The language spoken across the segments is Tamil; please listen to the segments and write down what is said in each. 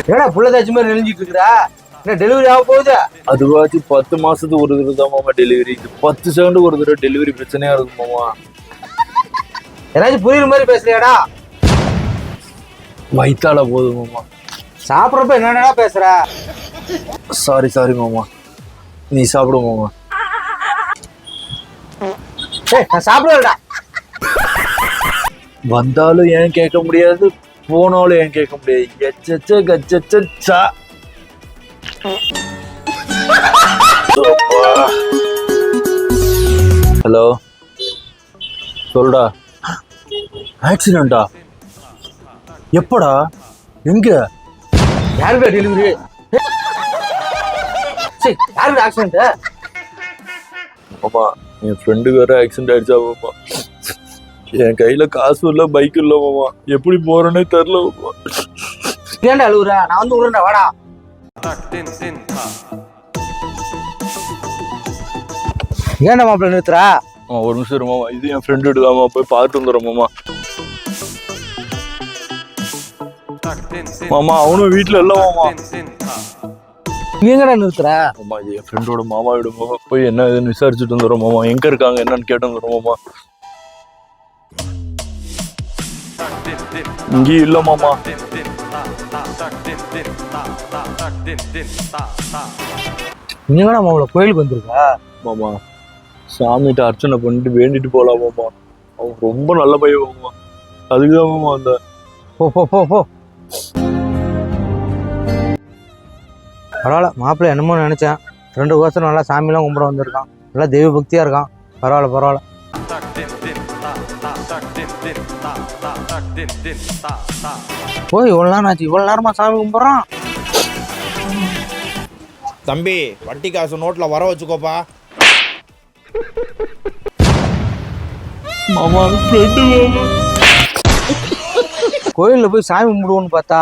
என்னடா புள்ள தச்சு மாதிரி நெளிஞ்சிட்டு இருக்கிறா என்ன டெலிவரி ஆக போகுது அதுவாச்சு பத்து மாசத்துக்கு ஒரு தடவை மாமா டெலிவரி இது பத்து செகண்டுக்கு ஒரு தடவை டெலிவரி பிரச்சனையா இருக்கு மாமா ஏதாச்சும் புரியுற மாதிரி பேசுறியாடா வயித்தால போகுது மாமா சாப்பிட்றப்ப என்னடா பேசுற சாரி சாரி மாமா நீ சாப்பிடு மாமா ஏய் நான் சாப்பிடுவேன்டா வந்தாலும் ஏன் கேட்க முடியாது போனாலும் ஏன் கேட்க முடியாது. எச்சச்ச கச்சச்சா ஹலோ. சொல்டா ஆக்சிடென்ட்டா எப்படா? எங்க? யாருடா டெலிவரி? சரி யாருடா ஆக்சிடென்ட் மாமா என் ஃப்ரெண்டுக்கு வேற ஆக்சிடென்ட் ஆயிடுச்சா என் கையில காசு இல்ல பைக் இல்ல மாமா. எப்படி போறேனே தெரில மாமா. ஏன்டா அழுகுற நான் வந்து விடுறேன்டா வாடா. ஏன்டா மாப்பிள்ள நிறுத்துறா? ஒரு நிமிஷம் இரு மாமா. இது என் ஃப்ரெண்டு தாமா போய் பார்த்து வந்துடுறோம் மாமா. மாமா அவனும் வீட்ல இல்ல மாமா. நீ எங்கடா நிறுத்துற? மாமா இது என் ஃப்ரெண்டோட மாமா வீடு மாமா போய் என்ன ஏதுன்னு விசாரிச்சுட்டு வந்துடுறோம் மாமா. எங்க இருக்காங்க என்னன்னு கேட்டு வந்துடுறோம் மாமா. இங்கேயும் இல்ல மாமா. நீ எங்கடா மாப்பிள்ள கோயிலுக்கு வந்திருக்க? மாமா சாமிகிட்ட அர்ச்சனை பண்ணிட்டு வேண்டிட்டு போலாம் மாமா. அவன் ரொம்ப நல்ல பையன் மாமா. அதுக்குதான் மாமா அந்த போ போ போ போ. பரவாயில்ல மாப்பிள்ளை என்னமோ நினைச்சேன். ரெண்டு கோசம் நல்லா சாமிலாம் கும்பிட வந்திருக்கான். நல்லா தெய்வ பக்தியா இருக்கான். பரவாயில்ல பரவாயில்ல. ஓ இவ்வளோ நேரம் ஆச்சு. இவ்வளோ நேரமா சாமி கும்பிட்றான். தம்பி வட்டி காசு நோட்ல வர வச்சுக்கோப்பா. மாமா ஃப்ரெண்டு மாமா. கோயிலில் போய் சாமி கும்பிடுவோன்னு பார்த்தா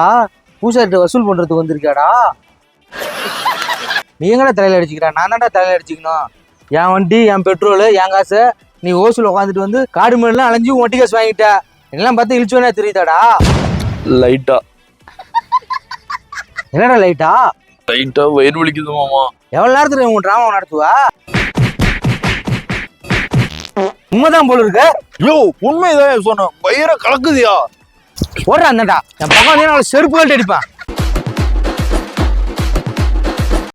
பூசாரிட்ட வசூல் பண்ணுறதுக்கு வந்திருக்கியாடா? நீ எங்கடா தலையில் அடிச்சுக்கிற? நான் தான்டா தலையில் அடிச்சுக்கணும். என் வண்டி என் பெட்ரோலு என் காசு. நீ ஓசில் உட்காந்துட்டு வந்து காடு மேலாம் அலைஞ்சு வட்டி காசு வாங்கிட்ட. எல்லாம் பார்த்து இழிச்சு வேணா தெரியுதாடா? லைட்டா என்னடா லைட்டா லைட்டா வயிறு வலிக்குது மாமா. எவ்வளோ நேரத்துல உன் ட்ராமா நடத்துவா? உண்மைதான் போல இருக்கு. யோ உண்மைதான் சொன்னேன். வயிற கலக்குதியா. அந்தடா என் பக்கம் நான் செருப்பு கழட்டி அடிப்பேன்.